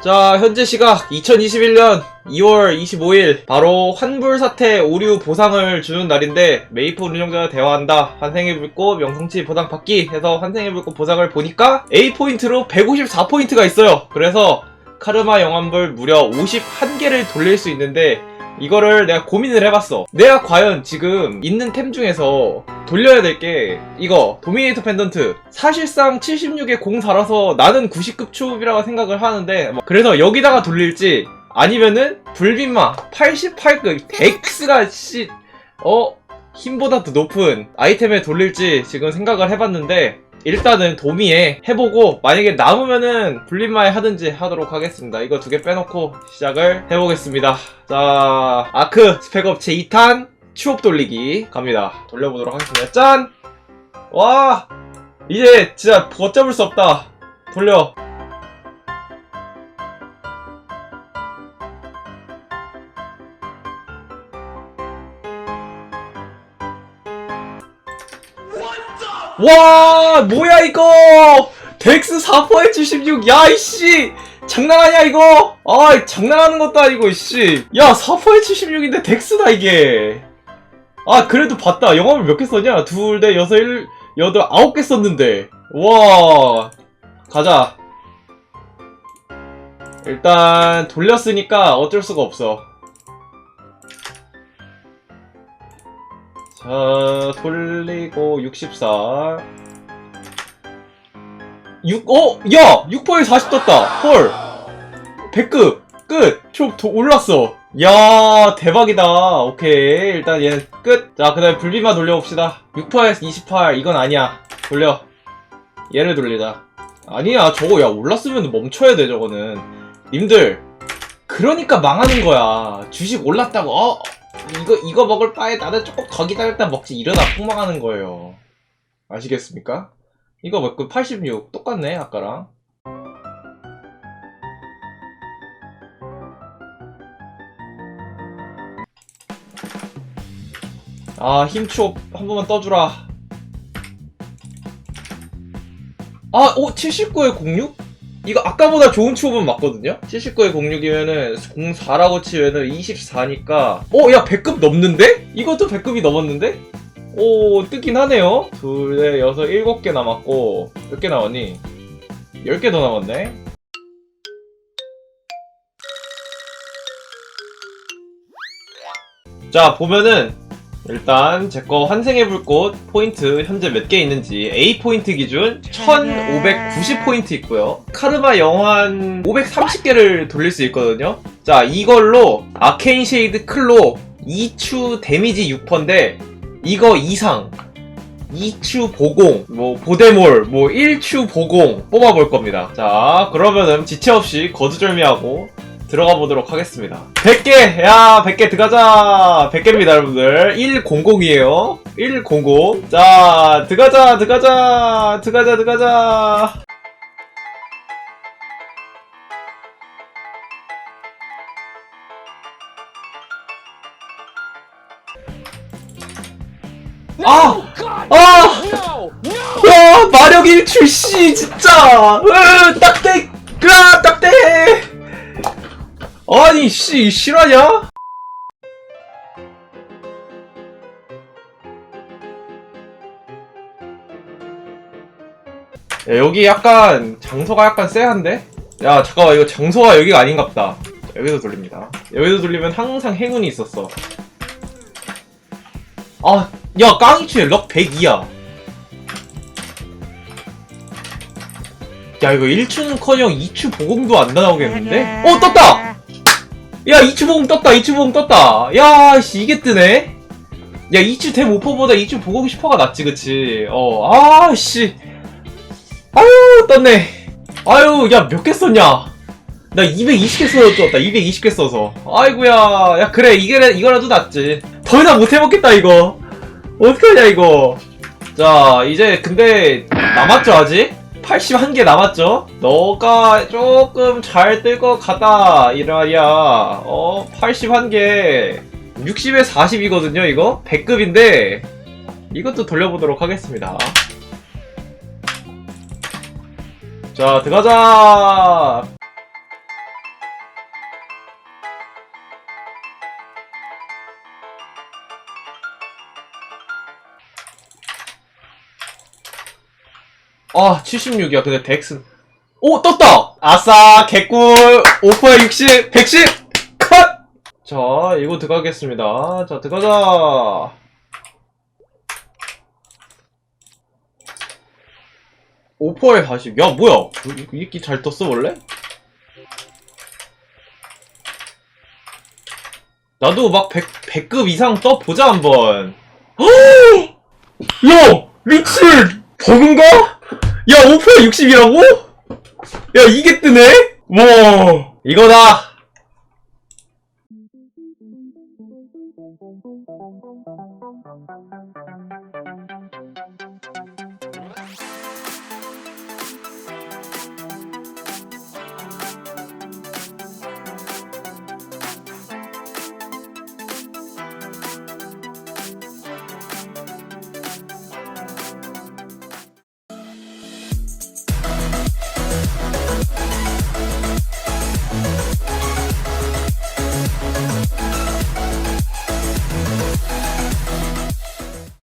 자, 현재 시각 2021년 2월 25일 바로 환불 사태 오류 보상을 주는 날인데 메이플 운영자와 대화한다. 환생의 불꽃 명성치 보상 받기 해서 환생의 불꽃 보상을 보니까 A 포인트로 154포인트가 있어요. 그래서 카르마 영환불 무려 51개를 돌릴 수 있는데 이거를 내가 고민을 해봤어. 내가 과연 지금 있는 템 중에서 돌려야 될 게 이거 도미네이터 펜던트 사실상 76에 04라서 나는 90급 초급이라고 생각을 하는데 뭐 그래서 여기다가 돌릴지 아니면은 불빛마 88급 덱스가 씨 어? 힘보다 더 높은 아이템에 돌릴지 지금 생각을 해봤는데 일단은 도미에 해보고 만약에 남으면은 불린마에 하든지 하도록 하겠습니다. 이거 두 개 빼놓고 시작을 해보겠습니다. 자 아크 스펙업 제2탄 추업 돌리기 갑니다. 돌려보도록 하겠습니다. 짠! 와 이제 진짜 걷잡을 수 없다. 돌려. 와 뭐야 이거? 덱스 4포에 76 야이씨! 장난하냐 이거? 아 장난하는 것도 아니고 씨야 4포에 76인데 덱스다 이게. 아 그래도 봤다. 영업을 몇 개 썼냐? 둘넷 여섯 일 여덟 아홉 개 썼는데. 와. 가자. 일단 돌렸으니까 어쩔 수가 없어 자, 돌리고 64. 6, 어? 야! 6%에 40 떴다! 헐! 100급! 끝! 좀더 올랐어! 야 대박이다. 오케이. 일단 얘는 끝! 자, 그 다음에 불비만 돌려봅시다. 6%에서 28. 이건 아니야. 돌려. 얘를 돌리자. 아니야, 저거, 야, 올랐으면 멈춰야 돼, 저거는. 님들. 그러니까 망하는 거야. 주식 올랐다고, 어? 이거 이거 먹을 바에 나는 조금 더 기다렸다 먹지 이러다 폭망하는 거예요. 아시겠습니까? 이거 뭐그 86 똑같네 아까랑. 아 힘추업 한 번만 떠주라. 아, 오 79에 06? 이거 아까보다 좋은 추업은 맞거든요? 79에 06이면은 04라고 치면은 24니까 어? 야 100급 넘는데? 이것도 100급이 넘었는데? 오 뜨긴 하네요 둘, 넷, 여섯, 일곱 개 남았고 몇 개 남았니? 10개 더 남았네 자 보면은 일단 제 거 환생의 불꽃 포인트 현재 몇 개 있는지 A 포인트 기준 1590 포인트 있고요. 카르마 영환 530개를 돌릴 수 있거든요. 자 이걸로 아케인 쉐이드 클로 2추 데미지 6%인데 이거 이상 2추 보공, 뭐 보데몰, 뭐 1추 보공 뽑아볼 겁니다. 자 그러면은 지체 없이 거두절미하고 들어가 보도록 하겠습니다. 100개! 야, 100개 들어가자! 100개입니다, 여러분들. 100이에요. 100. 자, 들어가자, 들어가자! 들어가자, 들어가자! 아! 아! 야, 마력 1출, 씨, 진짜! 으, 딱대! 그 딱대! 아니 씨 실화냐? 야, 여기 약간 장소가 약간 쎄한데? 야 잠깐만 이거 장소가 여기가 아닌갑다 여기서 돌립니다 여기서 돌리면 항상 행운이 있었어 아야 깡이추에 럭 102야 야 이거 1추는커녕 2추 보공도 안 나오겠는데? 어 떴다! 야 2추 보공 떴다 2추 보공 떴다. 야 씨 이게 뜨네? 야 2추 대 모포보다 2추 보공 10%가 낫지 그치? 어 아씨. 아유 떴네. 아유 야 몇 개 썼냐? 나 220개 써서 떴다. 220개 써서. 아이고야. 야 그래 이게 이거라도 낫지. 더 이상 못 해먹겠다 이거. 어떡하냐 이거. 자 이제 근데 남았죠 아직? 81개 남았죠? 너가 조금 잘 뜰 것 같다 이라야 어 81개. 60에 40이거든요 이거? 100급인데 이것도 돌려보도록 하겠습니다. 자 들어가자 아 76이야 근데 덱스 오 떴다 아싸 개꿀 오퍼 60 110 컷! 자 이거 들어가겠습니다 자 들어가자 오퍼에 40. 야, 뭐야? 이- 이끼 잘 떴어, 원래? 나도 막 100, 100급 이상 떠보자, 한번. 야! 미친! 버그인가? 야, 오퍼에 60이라고? 야, 이게 뜨네? 와. 이거다!